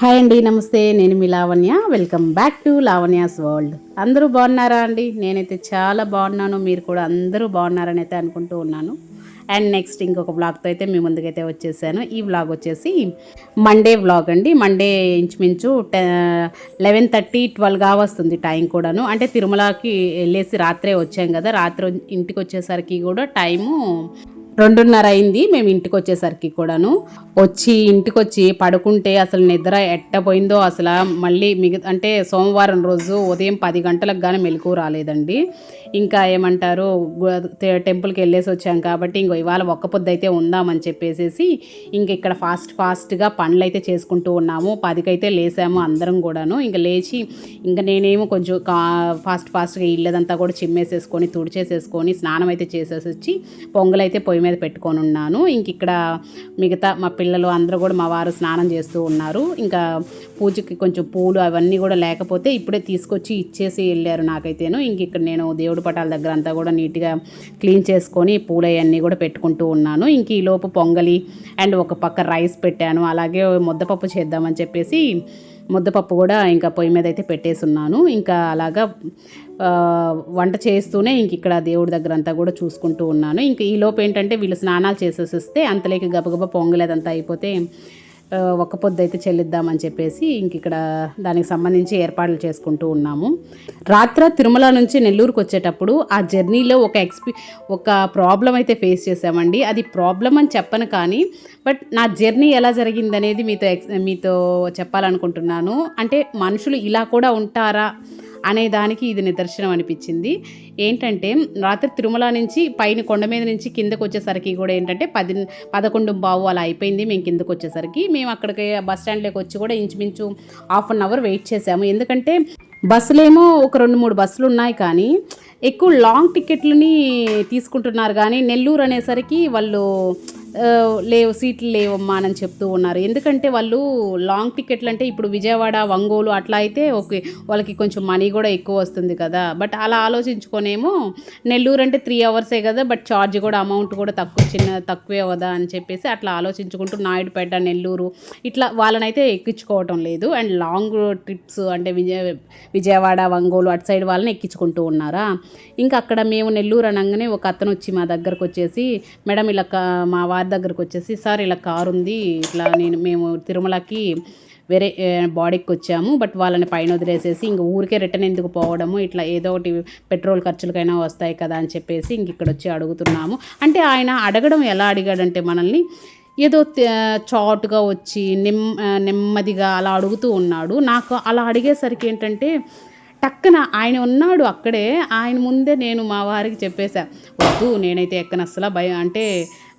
Hi అండి నమస్తే. నేను మీ Lavanya. Welcome back to Lavanya's world అందరూ బాగున్నారా అండి? నేనైతే చాలా బాగున్నాను. మీరు కూడా అందరూ బాగున్నారని అయితే అనుకుంటూ ఉన్నాను. అండ్ నెక్స్ట్ ఇంకొక బ్లాగ్తో అయితే మీ ముందుకైతే వచ్చేసాను. ఈ బ్లాగ్ వచ్చేసి మండే బ్లాగ్ అండి. మండే ఇంచుమించు టె లెవెన్ థర్టీ ట్వెల్వ్గా వస్తుంది టైం కూడాను. అంటే తిరుమలకి వెళ్ళేసి రాత్రే వచ్చాం కదా. రాత్రి ఇంటికి వచ్చేసరికి కూడా టైము రెండున్నర అయింది మేము ఇంటికి వచ్చేసరికి కూడాను. వచ్చి ఇంటికి వచ్చి పడుకుంటే అసలు నిద్ర ఎట్టపోయిందో అసలు మళ్ళీ మిగతా అంటే సోమవారం రోజు ఉదయం పది గంటలకు కానీ మెలకు రాలేదండి. ఇంకా ఏమంటారు టెంపుల్కి వెళ్ళేసి వచ్చాం కాబట్టి ఇంకో ఇవాళ ఒక్క పొద్దు అయితే ఉందామని చెప్పేసేసి ఇంక ఇక్కడ ఫాస్ట్ ఫాస్ట్గా పనులు అయితే చేసుకుంటూ ఉన్నాము. పదికైతే లేసాము అందరం కూడాను. ఇంకా లేచి ఇంకా నేనేమో కొంచెం కా ఫాస్ట్ ఫాస్ట్గా ఇల్లదంతా కూడా చిమ్మేసేసుకొని తుడిచేసేసుకొని స్నానం అయితే చేసేసి వచ్చి పొంగలైతే పొయ్యి మీద పెట్టుకొని ఉన్నాను. ఇంక ఇక్కడ మిగతా మా పిల్లలు అందరూ కూడా మా వారు స్నానం చేస్తూ ఉన్నారు. ఇంకా పూజకి కొంచెం పూలు అవన్నీ కూడా లేకపోతే ఇప్పుడే తీసుకొచ్చి ఇచ్చేసి వెళ్ళారు నాకైతేను. ఇంక ఇక్కడ నేను దేవుడి పటాల దగ్గర అంతా కూడా నీట్గా క్లీన్ చేసుకొని పూలు అవన్నీ కూడా పెట్టుకుంటూ ఉన్నాను. ఇంక ఈలోపు పొంగలి అండ్ ఒక పక్క రైస్ పెట్టాను. అలాగే ముద్దపప్పు చేద్దామని చెప్పేసి ముద్దపప్పు కూడా ఇంకా పొయ్యి మీద అయితే పెట్టేసి ఉన్నాను ఇంకా అలాగా వంట చేస్తూనే ఇంక ఇక్కడ దేవుడి దగ్గర అంతా కూడా చూసుకుంటూ ఉన్నాను. ఇంక ఈ ఏంటంటే వీళ్ళు స్నానాలు చేసేసి వస్తే అంతలేక గబగబా పొంగలేదంతా అయిపోతే ఒక్క పొద్దు అయితే చెల్లిద్దామని చెప్పేసి ఇంక ఇక్కడ దానికి సంబంధించి ఏర్పాట్లు చేసుకుంటూ ఉన్నాము. రాత్ర తిరుమల నుంచి నెల్లూరుకు వచ్చేటప్పుడు ఆ జర్నీలో ఒక ఎక్స్పీ ఒక ప్రాబ్లం అయితే ఫేస్ చేసామండి అది ప్రాబ్లం అని చెప్పను కానీ బట్ నా జర్నీ ఎలా జరిగిందనేది మీతో ఎక్స్ మీతో చెప్పాలనుకుంటున్నాను. అంటే మనుషులు ఇలా కూడా ఉంటారా? అనే దానికి ఇది నిదర్శనం అనిపించింది. ఏంటంటే రాత్రి తిరుమల నుంచి పైన కొండ మీద నుంచి కిందకు వచ్చేసరికి కూడా ఏంటంటే పది పదకొండు బావు అలా అయిపోయింది మేము కిందకు వచ్చేసరికి. మేము అక్కడికి బస్ స్టాండ్లోకి వచ్చి కూడా ఇంచుమించు హాఫ్ అన్ అవర్ వెయిట్ చేసాము. ఎందుకంటే బస్సులేమో ఒక రెండు మూడు బస్సులు ఉన్నాయి కానీ ఎక్కువ లాంగ్ టికెట్లని తీసుకుంటున్నారు. కానీ నెల్లూరు అనేసరికి వాళ్ళు లేవు సీట్లు లేవమ్మా అని చెప్తూ ఉన్నారు. ఎందుకంటే వాళ్ళు లాంగ్ టికెట్లు అంటే ఇప్పుడు విజయవాడ ఒంగోలు అట్లా అయితే ఓకే వాళ్ళకి కొంచెం మనీ కూడా ఎక్కువ వస్తుంది కదా. బట్ అలా ఆలోచించుకొనేమో నెల్లూరు అంటే త్రీ అవర్సే కదా బట్ ఛార్జ్ కూడా అమౌంట్ కూడా తక్కువ చిన్న తక్కువే కదా అని చెప్పేసి అట్లా ఆలోచించుకుంటూ నాయుడుపేట నెల్లూరు ఇట్లా వాళ్ళనైతే ఎక్కించుకోవటం లేదు. అండ్ లాంగ్ ట్రిప్స్ అంటే విజయ విజయవాడ ఒంగోలు అటు సైడ్ వాళ్ళని ఎక్కించుకుంటూ ఉన్నారా? ఇంకా అక్కడ మేము నెల్లూరు అనగానే ఒక అతను వచ్చి మా దగ్గరకు వచ్చేసి మేడం ఇలా మా వారి దగ్గరకు వచ్చేసి సార్ ఇలా కారు ఉంది ఇట్లా నేను మేము తిరుమలకి వేరే బాడీకి వచ్చాము బట్ వాళ్ళని పైన వదిలేసేసి ఇంక ఊరికే రిటర్న్ ఎందుకు పోవడము ఇట్లా ఏదో ఒకటి పెట్రోల్ ఖర్చులకైనా వస్తాయి కదా అని చెప్పేసి ఇంక ఇక్కడ వచ్చి అడుగుతున్నాము. అంటే ఆయన అడగడం ఎలా అడిగాడంటే మనల్ని ఏదో చాటుగా వచ్చి నెమ్ నెమ్మదిగా అలా అడుగుతూ ఉన్నాడు. నాకు అలా అడిగేసరికి ఏంటంటే టక్కన ఆయన ఉన్నాడు అక్కడే ఆయన ముందే నేను మా వారికి చెప్పేశా వద్దు నేనైతే ఎక్కనసలా భయం అంటే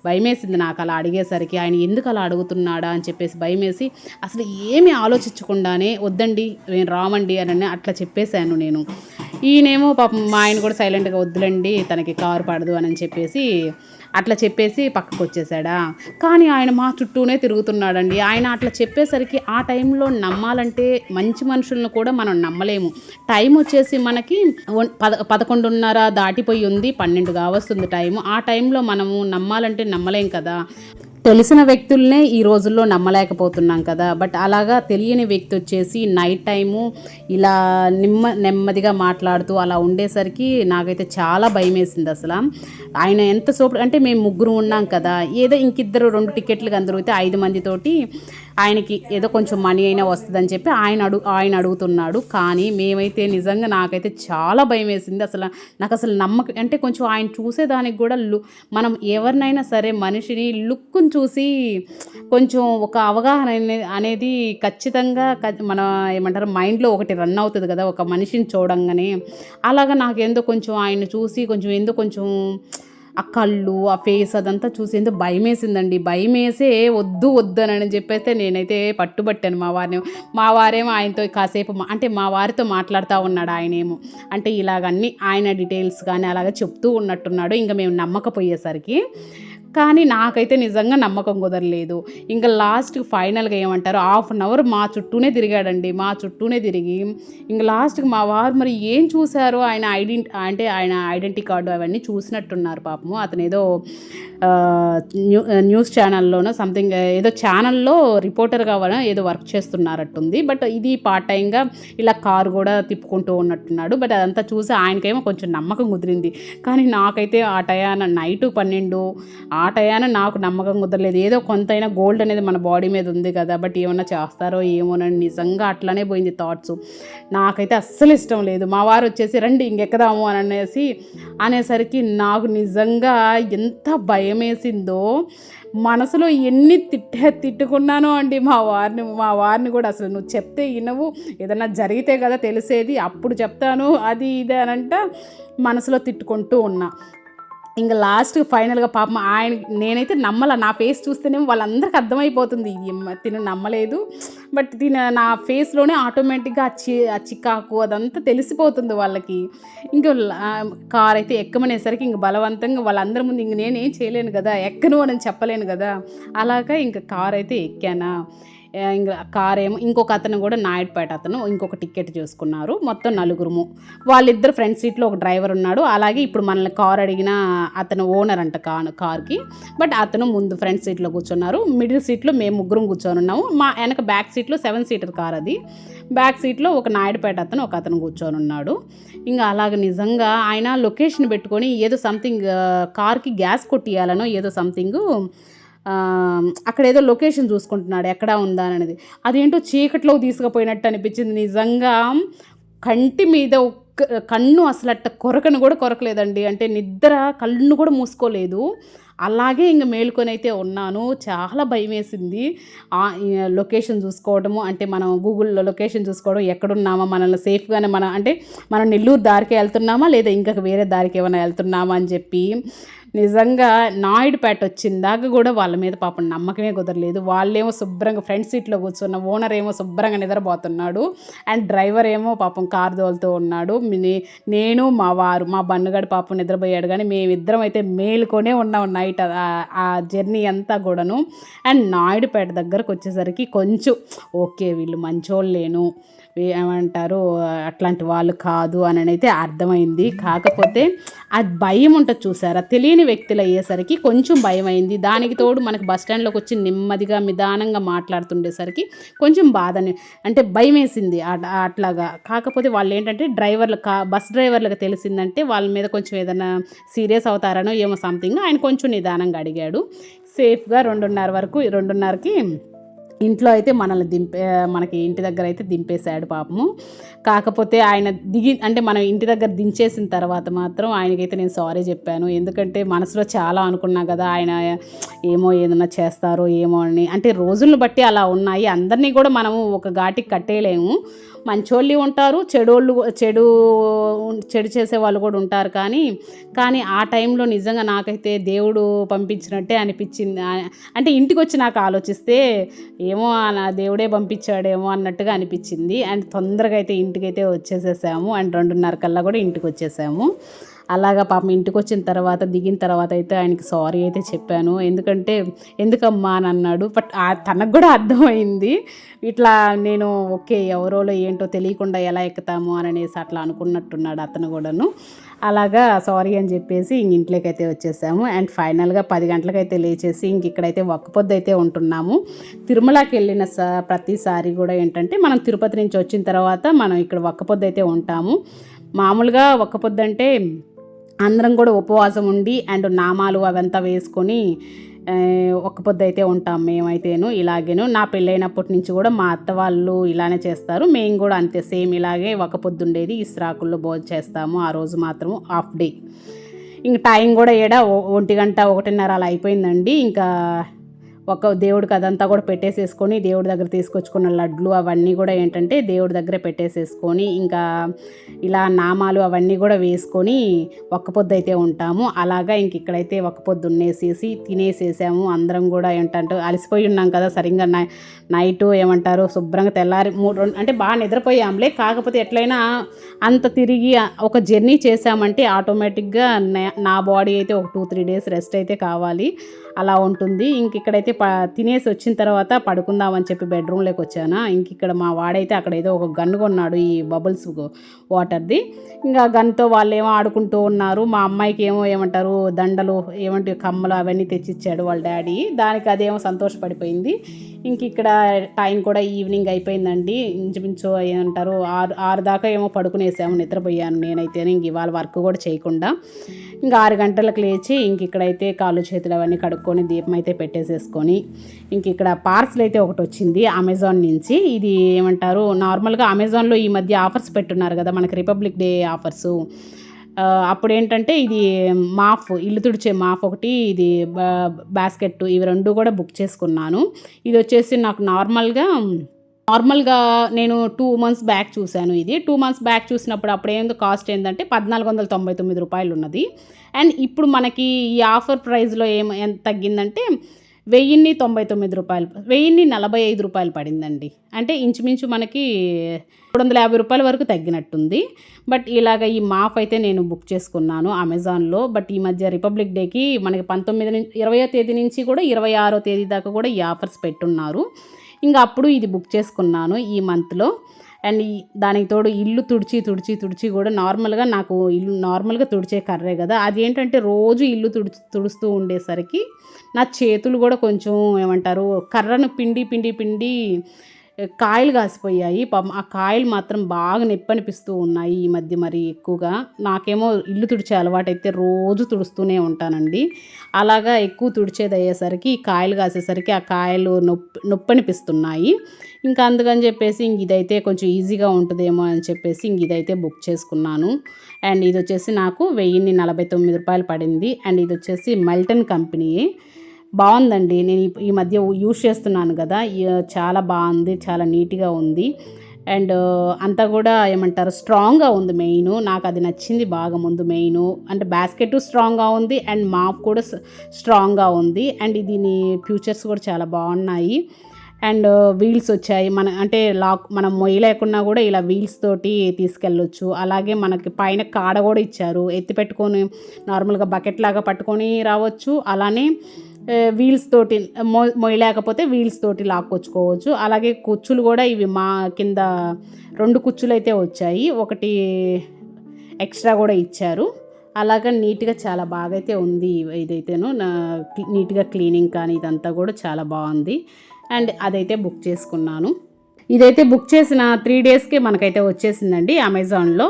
భయమేసింది నాకు అలా అడిగేసరికి ఆయన ఎందుకు అలా అడుగుతున్నాడా? అని చెప్పేసి భయమేసి అసలు ఏమీ ఆలోచించకుండానే వద్దండి నేను రామండి అని అట్లా చెప్పేశాను నేను. ఈయనేమో పాపం మా ఆయన కూడా సైలెంట్గా వద్దులండి తనకి కారు పడదు అని చెప్పేసి అట్లా చెప్పేసి పక్కకు వచ్చేసాడా కానీ ఆయన మా చుట్టూనే తిరుగుతున్నాడండి. ఆయన అట్లా చెప్పేసరికి ఆ టైంలో నమ్మాలంటే మంచి మనుషులను కూడా మనం నమ్మలేము. టైం వచ్చేసి మనకి పద పదకొండున్నర దాటిపోయి ఉంది పన్నెండు కావస్తుంది టైము. ఆ టైంలో మనము నమ్మాలంటే నమ్మలేం కదా. తెలిసిన వ్యక్తులనే ఈ రోజుల్లో నమ్మలేకపోతున్నాం కదా. బట్ అలాగా తెలియని వ్యక్తి వచ్చేసి నైట్ టైము ఇలా నిమ్మ నెమ్మదిగా మాట్లాడుతూ అలా ఉండేసరికి నాకైతే చాలా భయం వేసింది అసలు. ఆయన ఎంత సోపు అంటే మేము ముగ్గురు ఉన్నాం కదా. ఏదో ఇంకిద్దరు రెండు టికెట్లు అందరిగితే ఐదు మందితోటి ఆయనకి ఏదో కొంచెం మనీ అయినా వస్తుందని చెప్పి ఆయన అడుగు ఆయన అడుగుతున్నాడు. కానీ మేమైతే నిజంగా నాకైతే చాలా భయం వేసింది. అసలు నాకు అసలు నమ్మకం అంటే కొంచెం ఆయన చూసేదానికి కూడా లు మనం ఎవరినైనా సరే మనిషిని లుక్ను చూసి కొంచెం ఒక అవగాహన అనేది ఖచ్చితంగా మన ఏమంటారు మైండ్లో ఒకటి రన్ అవుతుంది కదా ఒక మనిషిని చూడంగానే. అలాగా నాకేందో కొంచెం ఆయన చూసి కొంచెం ఏందో కొంచెం ఆ కళ్ళు ఆ ఫేస్ అదంతా చూసి భయం వేసిందండి భయం వేసే వద్దు వద్దు అని చెప్పేస్తే నేనైతే పట్టుబట్టాను మా వారిని. మా వారేమో ఆయనతో కాసేపు అంటే మా వారితో మాట్లాడుతూ ఉన్నాడు ఆయనేమో. అంటే ఇలాగన్నీ ఆయన డీటెయిల్స్ కానీ అలాగే చెప్తూ ఉన్నట్టున్నాడు. ఇంకా మేము నమ్మకపోయేసరికి కానీ నాకైతే నిజంగా నమ్మకం కుదరలేదు. ఇంకా లాస్ట్ ఫైనల్గా ఏమంటారు? హాఫ్ అన్ అవర్ మా చుట్టూనే తిరిగాడండి. మా చుట్టూనే తిరిగి ఇంకా లాస్ట్కి మా వారు మరి ఏం చూశారు? ఆయన ఐడెంటి అంటే ఆయన ఐడెంటిటీ కార్డు అవన్నీ చూసినట్టున్నారు పాపము. అతను ఏదో న్యూ న్యూస్ ఛానల్లోనో సంథింగ్ ఏదో ఛానల్లో రిపోర్టర్ ఏదో వర్క్ చేస్తున్నారట్టుంది. బట్ ఇది పార్ట్ టైంగా ఇలా కారు కూడా తిప్పుకుంటూ ఉన్నట్టున్నాడు. బట్ అదంతా చూసి ఆయనకేమో కొంచెం నమ్మకం కుదిరింది. కానీ నాకైతే ఆ టయాన నైటు పన్నెండు ఆ టయాన నాకు నమ్మకం కుదరలేదు. ఏదో కొంతైనా గోల్డ్ అనేది మన బాడీ మీద ఉంది కదా బట్ ఏమన్నా చేస్తారో ఏమోనని నిజంగా అట్లానే పోయింది థాట్స్ నాకైతే అస్సలు ఇష్టం లేదు. మా వారు వచ్చేసి రండి ఇంకెక్కదాము అని అనేసి అనేసరికి నాకు నిజంగా ఎంత భయం వేసిందో మనసులో ఎన్ని తిట్ట తిట్టుకున్నానో అండి మా వారిని మా వారిని కూడా అసలు నువ్వు చెప్తే వినవు. ఏదన్నా జరిగితే కదా తెలిసేది అప్పుడు చెప్తాను అది ఇది అని అంట మనసులో తిట్టుకుంటూ ఉన్నా. ఇంకా లాస్ట్ ఫైనల్గా పాపం ఆయన నేనైతే నమ్మల. నా ఫేస్ చూస్తేనేమో వాళ్ళందరికీ అర్థమైపోతుంది. తిను నమ్మలేదు. బట్ తిన నా ఫేస్లోనే ఆటోమేటిక్గా చి చికాకు అదంతా తెలిసిపోతుంది వాళ్ళకి. ఇంకా కార్ అయితే ఎక్కమనేసరికి ఇంక బలవంతంగా వాళ్ళందరి ముందు ఇంక నేనేం చేయలేను కదా ఎక్కను అని చెప్పలేను కదా. అలాగా ఇంకా కార్ అయితే ఎక్కానా. ఇంకా కార్ ఏమో ఇంకొక అతను కూడా నాయుడుపేట అతను ఇంకొక టికెట్ చూసుకున్నారు మొత్తం నలుగురుము. వాళ్ళిద్దరు ఫ్రంట్ సీట్లో ఒక డ్రైవర్ ఉన్నాడు అలాగే ఇప్పుడు మనల్ని కార్ అడిగిన అతను ఓనర్ అంట కా కార్కి బట్ అతను ముందు ఫ్రంట్ సీట్లో కూర్చున్నారు మిడిల్ సీట్లో మేము ముగ్గురం కూర్చొని ఉన్నాము మా వెనక బ్యాక్ సీట్లో సెవెన్ సీటర్ కార్ అది బ్యాక్ సీట్లో ఒక నాయుడుపేట అతను ఒక అతను కూర్చొని ఉన్నాడు. ఇంకా అలాగ నిజంగా ఆయన లొకేషన్ పెట్టుకొని ఏదో సంథింగ్ కార్కి గ్యాస్ కొట్టియాలనో ఏదో సంథింగ్ అక్కడ ఏదో లొకేషన్ చూసుకుంటున్నాడు ఎక్కడ ఉందా అనేది అదేంటో చీకట్లో తీసుకుపోయినట్టు అనిపించింది నిజంగా. కంటి మీద ఒక్క కన్ను అసలు అట్ట కొరకను కూడా కొరకలేదండి. అంటే నిద్ర కళ్ళు కూడా మూసుకోలేదు. అలాగే ఇంక మేలుకొని అయితే ఉన్నాను. చాలా భయం వేసింది ఆ, లొకేషన్ చూసుకోవడము అంటే మనం గూగుల్లో లొకేషన్ చూసుకోవడం ఎక్కడున్నామా మనల్ని సేఫ్గానే మన అంటే మనం నెల్లూరు దారికి వెళ్తున్నామా లేదా ఇంకా వేరే దారికి ఏమైనా వెళ్తున్నామా అని చెప్పి నిజంగా నాయుడుపేట వచ్చిందాక కూడా వాళ్ళ మీద పాపం నమ్మకమే కుదరలేదు. వాళ్ళేమో శుభ్రంగా ఫ్రంట్ సీట్లో కూర్చున్న ఓనర్ ఏమో శుభ్రంగా నిద్రపోతున్నాడు. అండ్ డ్రైవర్ ఏమో పాపం కారు దోలుతూ ఉన్నాడు. నేను మా వారు మా బన్నుగాడు పాపం నిద్రపోయాడు. కానీ మేమిద్దరం అయితే మేలుకొనే ఉన్నాం నైట్ ఆ- జర్నీ అంతా కూడాను. అండ్ నాయుడుపేట దగ్గరకు వచ్చేసరికి కొంచెం ఓకే వీళ్ళు మంచోళ్ళేను. లేను ఏమంటారు అట్లాంటి వాళ్ళు కాదు అని అయితే అర్థమైంది. కాకపోతే అది భయం ఉంటుంది చూసారా? తెలియని వ్యక్తులు అయ్యేసరికి కొంచెం భయం అయింది. దానికి తోడు మనకు బస్ స్టాండ్లోకి వచ్చి నెమ్మదిగా నిదానంగా మాట్లాడుతుండేసరికి కొంచెం బాధని అంటే భయం వేసింది అట్లాగా. కాకపోతే వాళ్ళు ఏంటంటే డ్రైవర్లు కా బస్ డ్రైవర్లకు తెలిసిందంటే వాళ్ళ మీద కొంచెం ఏదైనా సీరియస్ అవుతారనో ఏమో సంథింగ్. ఆయన కొంచెం నిదానంగా అడిగాడు. సేఫ్గా రెండున్నర వరకు రెండున్నరకి ఇంట్లో అయితే మనల్ని దింపే మనకి ఇంటి దగ్గర అయితే దింపేశాడు పాపము. కాకపోతే ఆయన దిగి అంటే మనం ఇంటి దగ్గర దించేసిన తర్వాత మాత్రం ఆయనకైతే నేను సారీ చెప్పాను. ఎందుకంటే మనసులో చాలా అనుకున్నా కదా ఆయన ఏమో ఏదైనా చేస్తారో ఏమో అని. అంటే రోజులను బట్టి అలా ఉన్నాయి. అందరినీ కూడా మనము ఒక ఘాటికి కట్టేయలేము. మంచోళ్ళు ఉంటారు చెడోళ్ళు చెడు చెడు చేసే వాళ్ళు కూడా ఉంటారు కానీ కానీ ఆ టైంలో నిజంగా నాకైతే దేవుడు పంపించినట్టే అనిపించింది. అంటే ఇంటికి వచ్చి నాకు ఆలోచిస్తే ఏమో నా దేవుడే పంపించాడేమో అన్నట్టుగా అనిపించింది. అండ్ తొందరగా అయితే ఇంటికైతే వచ్చేసేసాము. అండ్ రెండున్నర కల్లా కూడా ఇంటికి వచ్చేసాము అలాగా పాపం ఇంటికి వచ్చిన తర్వాత దిగిన తర్వాత అయితే ఆయనకి సారీ అయితే చెప్పాను. ఎందుకంటే ఎందుకమ్మా అని అన్నాడు. బట్ తనకు కూడా అర్థమైంది. ఇట్లా నేను ఓకే ఎవరోలో ఏంటో తెలియకుండా ఎలా ఎక్కుతాము అని అనేసి అట్లా అనుకున్నట్టున్నాడు అతను కూడాను. అలాగా సారీ అని చెప్పేసి ఇంక ఇంట్లోకి అయితే వచ్చేసాము. అండ్ ఫైనల్గా పది గంటలకైతే లేచేసి ఇంక ఇక్కడైతే ఒక్క పొద్దు అయితే ఉంటున్నాము. తిరుమలకి వెళ్ళిన స ప్రతిసారి కూడా ఏంటంటే మనం తిరుపతి నుంచి వచ్చిన తర్వాత మనం ఇక్కడ ఒక్క పొద్దు అయితే ఉంటాము. మామూలుగా ఒక్క పొద్దు అంటే అందరం కూడా ఉపవాసం ఉండి అండ్ నామాలు అవంతా వేసుకొని ఒక ఒక్క పొద్దు అయితే ఉంటాం మేమైతేను ఇలాగేను. నా పెళ్ళైనప్పటి నుంచి కూడా మా అత్త వాళ్ళు ఇలానే చేస్తారు. మేము కూడా అంతే సేమ్ ఇలాగే ఒక పొద్దు ఉండేది ఇస్రాకుల్లో భోజనం చేస్తాము ఆ రోజు మాత్రం హాఫ్ డే. ఇంక టైం కూడా ఏడా ఒంటి గంట ఒకటిన్నర అలా అయిపోయిందండి. ఇంకా ఒక దేవుడికి అదంతా కూడా పెట్టేసేసుకొని దేవుడి దగ్గర తీసుకొచ్చుకున్న లడ్లు అవన్నీ కూడా ఏంటంటే దేవుడి దగ్గర పెట్టేసేసుకొని ఇంకా ఇలా నామాలు అవన్నీ కూడా వేసుకొని ఒక్క పొద్దు అయితే ఉంటాము. అలాగా ఇంక ఇక్కడైతే ఒక్క పొద్దు ఉన్నేసేసి తినేసేసాము. అందరం కూడా ఏంటంటే అలసిపోయి ఉన్నాం కదా సరిగ్గా నై నైటు ఏమంటారు శుభ్రంగా తెల్లారి మూడు అంటే బాగా నిద్రపోయాంలే. కాకపోతే ఎట్లయినా అంత తిరిగి ఒక జర్నీ చేసామంటే ఆటోమేటిక్గా నా బాడీ అయితే ఒక టూ త్రీ డేస్ రెస్ట్ అయితే కావాలి. అలా ఉంటుంది. ఇంక ఇక్కడైతే ప తినేసి వచ్చిన తర్వాత పడుకుందామని చెప్పి బెడ్రూమ్లోకి వచ్చాను. ఇంక ఇక్కడ మా వాడైతే అక్కడ ఏదో ఒక గన్ను కొన్నాడు ఈ బబుల్స్ వాటర్ది. ఇంకా గన్తో వాళ్ళు ఏమో ఆడుకుంటూ ఉన్నారు. మా అమ్మాయికి ఏమో ఏమంటారు దండలు ఏమంటే కమ్మలు అవన్నీ తెచ్చిచ్చాడు వాళ్ళ డాడీ. దానికి అదేమో సంతోషపడిపోయింది. ఇంక ఇక్కడ టైం కూడా ఈవినింగ్ అయిపోయిందండి. ఇంచుమించు ఏమంటారు ఆరు ఆరు దాకా ఏమో పడుకునేసాము నిద్రపోయాను నేనైతే. ఇంక ఇవాళ వర్క్ కూడా చేయకుండా ఇంకా ఆరు గంటలకు లేచి ఇంక ఇక్కడైతే కాళ్ళు చేతులు అవన్నీ కడుక్కొని దీపం అయితే పెట్టేసేసుకొని ఇంక ఇక్కడ పార్సల్ అయితే ఒకటి వచ్చింది అమెజాన్ నుంచి. ఇది ఏమంటారు నార్మల్గా అమెజాన్లో ఈ మధ్య ఆఫర్స్ పెట్టున్నారు కదా మనకి రిపబ్లిక్ డే ఆఫర్సు. అప్పుడు ఏంటంటే ఇది మాఫ్ ఇల్లు తుడిచే మాఫ్ ఒకటి ఇది బాస్కెట్ ఇవి రెండు కూడా బుక్ చేసుకున్నాను. ఇది వచ్చేసి నాకు నార్మల్గా నార్మల్గా నేను టూ మంత్స్ బ్యాక్ చూశాను ఇది. టూ మంత్స్ బ్యాక్ చూసినప్పుడు అప్పుడు ఏందో కాస్ట్ ఏంటంటే పద్నాలుగు వందల తొంభై తొమ్మిది రూపాయలు ఉన్నది అండ్ ఇప్పుడు మనకి ఈ ఆఫర్ ప్రైస్లో ఏం ఎంత తగ్గిందంటే వెయ్యిన్ని తొంభై తొమ్మిది రూపాయలు వెయ్యిన్ని నలభై ఐదు రూపాయలు పడిందండి. అంటే ఇంచుమించు మనకి మూడు వందల యాభై రూపాయల వరకు తగ్గినట్టుంది. బట్ ఇలాగ ఈ మాఫ్ అయితే నేను బుక్ చేసుకున్నాను అమెజాన్లో. బట్ ఈ మధ్య రిపబ్లిక్ డేకి మనకి పంతొమ్మిది నుంచి ఇరవయో తేదీ నుంచి కూడా ఇరవై ఆరో తేదీ దాకా కూడా ఈ ఆఫర్స్ పెట్టున్నారు. ఇంకా అప్పుడు ఇది బుక్ చేసుకున్నాను ఈ మంత్లో. అండ్ దానికి తోడు ఇల్లు తుడిచి తుడిచి తుడిచి కూడా నార్మల్గా నాకు ఇల్లు నార్మల్గా తుడిచే కర్రే కదా. అది ఏంటంటే రోజు ఇల్లు తుడిచి తుడుస్తూ ఉండేసరికి నా చేతులు కూడా కొంచెం ఏమంటారు కర్రను పిండి పిండి పిండి కాయలు కాసిపోయాయి. పాపం ఆ కాయలు మాత్రం బాగా నొప్పి అనిపిస్తూ ఉన్నాయి ఈ మధ్య మరి ఎక్కువగా. నాకేమో ఇల్లు తుడిచే అలవాటు అయితే రోజు తుడుస్తూనే ఉంటానండి. అలాగా ఎక్కువ తుడిచేది అయ్యేసరికి కాయలు కాసేసరికి ఆ కాయలు నొప్పి నొప్పి అనిపిస్తున్నాయి ఇంకా అందుకని చెప్పేసి ఇంక ఇదైతే కొంచెం ఈజీగా ఉంటుందేమో అని చెప్పేసి ఇంక ఇదైతే బుక్ చేసుకున్నాను. అండ్ ఇది వచ్చేసి నాకు వెయ్యిన్ని నలభై తొమ్మిది రూపాయలు పడింది. అండ్ ఇది వచ్చేసి మల్టన్ కంపెనీ. బాగుందండి. నేను ఈ మధ్య యూస్ చేస్తున్నాను కదా. చాలా బాగుంది చాలా నీట్గా ఉంది. అండ్ అంతా కూడా ఏమంటారు స్ట్రాంగ్గా ఉంది మెయిన్. నాకు అది నచ్చింది బాగా ముందు మెయిన్. అంటే బాస్కెట్ స్ట్రాంగ్గా ఉంది అండ్ మాప్ కూడా స్ట్రాంగ్గా ఉంది. అండ్ దీని ఫ్యూచర్స్ కూడా చాలా బాగున్నాయి. అండ్ వీల్స్ వచ్చాయి. మన అంటే లాక్ మనం మొయ్యలేకున్నా కూడా ఇలా వీల్స్ తోటి తీసుకెళ్ళొచ్చు. అలాగే మనకి పైన కాడ కూడా ఇచ్చారు. ఎత్తి పెట్టుకొని నార్మల్గా బకెట్ లాగా పట్టుకొని రావచ్చు. అలానే వీల్స్ తోటి మొ మొయ్యలేకపోతే వీల్స్ తోటి లాక్కొచ్చుకోవచ్చు. అలాగే కుచ్చులు కూడా ఇవి మా కింద రెండు కుచ్చులు అయితే వచ్చాయి. ఒకటి ఎక్స్ట్రా కూడా ఇచ్చారు. అలాగా నీట్గా చాలా బాగా అయితే ఉంది ఇదైతేను. నా నీట్గా క్లీనింగ్ కానీ ఇదంతా కూడా చాలా బాగుంది. అండ్ అదైతే బుక్ చేసుకున్నాను. ఇదైతే బుక్ చేసిన త్రీ డేస్కి మనకైతే వచ్చేసిందండి అమెజాన్లో.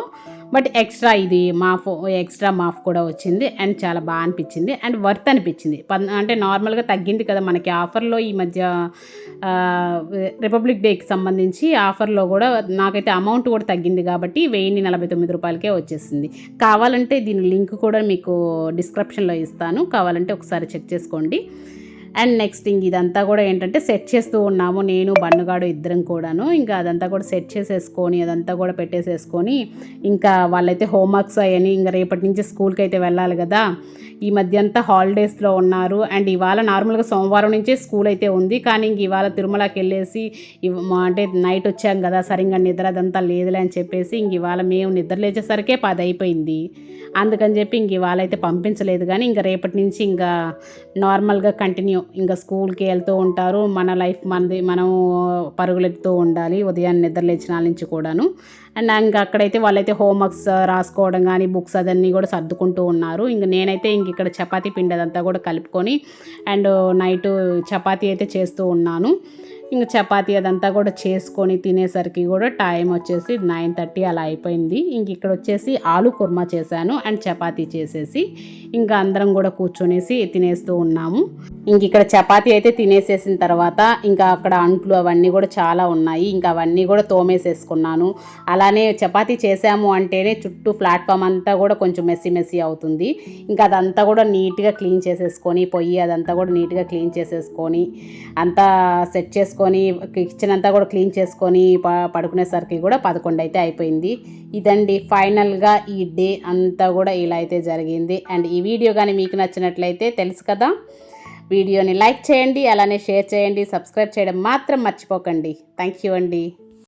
బట్ ఎక్స్ట్రా ఇది మాఫ్ ఎక్స్ట్రా మాఫ్ కూడా వచ్చింది. అండ్ చాలా బాగా అనిపించింది. అండ్ వర్త్ అనిపించింది. అంటే నార్మల్గా తగ్గింది కదా మనకి ఆఫర్లో ఈ మధ్య రిపబ్లిక్ డేకి సంబంధించి ఆఫర్లో కూడా నాకైతే అమౌంట్ కూడా తగ్గింది కాబట్టి వెయ్యి నలభై తొమ్మిది రూపాయలకే వచ్చేసింది. కావాలంటే దీని లింక్ కూడా మీకు డిస్క్రిప్షన్లో ఇస్తాను. కావాలంటే ఒకసారి చెక్ చేసుకోండి. అండ్ నెక్స్ట్ ఇంక ఇదంతా కూడా ఏంటంటే సెట్ చేస్తూ ఉన్నాము. నేను బన్నుగాడు ఇద్దరం కూడాను. ఇంకా అదంతా కూడా సెట్ చేసేసుకొని అదంతా కూడా పెట్టేసేసుకొని ఇంకా వాళ్ళైతే హోంవర్క్స్ అవన్నీ ఇంకా రేపటి నుంచి స్కూల్కి అయితే వెళ్ళాలి కదా. ఈ మధ్య అంతా హాలిడేస్లో ఉన్నారు. అండ్ ఇవాళ నార్మల్గా సోమవారం నుంచే స్కూల్ అయితే ఉంది. కానీ ఇంక ఇవాళ తిరుమలకి వెళ్ళేసి అంటే నైట్ వచ్చాం కదా సరిగ్గా నిద్ర అదంతా లేదులే అని చెప్పేసి ఇంక ఇవాళ మేము నిద్ర లేచేసరికే పది అయిపోయింది. అందుకని చెప్పి ఇంక ఇవాళ అయితే పంపించలేదు. కానీ ఇంకా రేపటి నుంచి ఇంకా నార్మల్గా కంటిన్యూ ఇంకా స్కూల్కి వెళ్తూ ఉంటారు. మన లైఫ్ మనది మనం పరుగులెత్తుతూ ఉండాలి. ఉదయాన్నే నిద్ర లేచిన నుంచి కూడాను. అండ్ ఇంకా అక్కడైతే వాళ్ళైతే హోంవర్క్స్ రాసుకోవడం కానీ బుక్స్ అదన్నీ కూడా సర్దుకుంటూ ఉన్నారు. ఇంక నేనైతే ఇంక ఇక్కడ చపాతీ పిండి అదంతా కూడా కలుపుకొని అండ్ నైట్ చపాతీ అయితే చేస్తూ ఉన్నాను. ఇంక చపాతీ అదంతా కూడా చేసుకొని తినేసరికి కూడా టైం వచ్చేసి నైన్ థర్టీ అలా అయిపోయింది. ఇంక ఇక్కడ వచ్చేసి ఆలు కుర్మా చేశాను అండ్ చపాతీ చేసేసి ఇంకా అందరం కూడా కూర్చొనేసి తినేస్తూ ఉన్నాము. ఇంక ఇక్కడ చపాతీ అయితే తినేసేసిన తర్వాత ఇంకా అక్కడ అంట్లు అవన్నీ కూడా చాలా ఉన్నాయి. ఇంకా అవన్నీ కూడా తోమేసేసుకున్నాను. అలానే చపాతీ చేసాము అంటేనే చుట్టూ ప్లాట్ఫామ్ అంతా కూడా కొంచెం మెస్సీ మెస్సీ అవుతుంది. ఇంకా అదంతా కూడా నీట్గా క్లీన్ చేసేసుకొని పొయ్యి అదంతా కూడా నీట్గా క్లీన్ చేసేసుకొని అంతా సెట్ చేసుకొని కిచెన్ అంతా కూడా క్లీన్ చేసుకొని పడుకునేసరికి కూడా పదకొండు అయితే అయిపోయింది. ఇదండి ఫైనల్గా ఈ డే అంతా కూడా ఇలా అయితే జరిగింది. అండ్ ఈ వీడియో కానీ మీకు నచ్చినట్లయితే తెలుసు కదా వీడియోని లైక్ చేయండి అలానే షేర్ చేయండి సబ్స్క్రైబ్ చేయడం మాత్రం మర్చిపోకండి. థ్యాంక్ యూ అండి.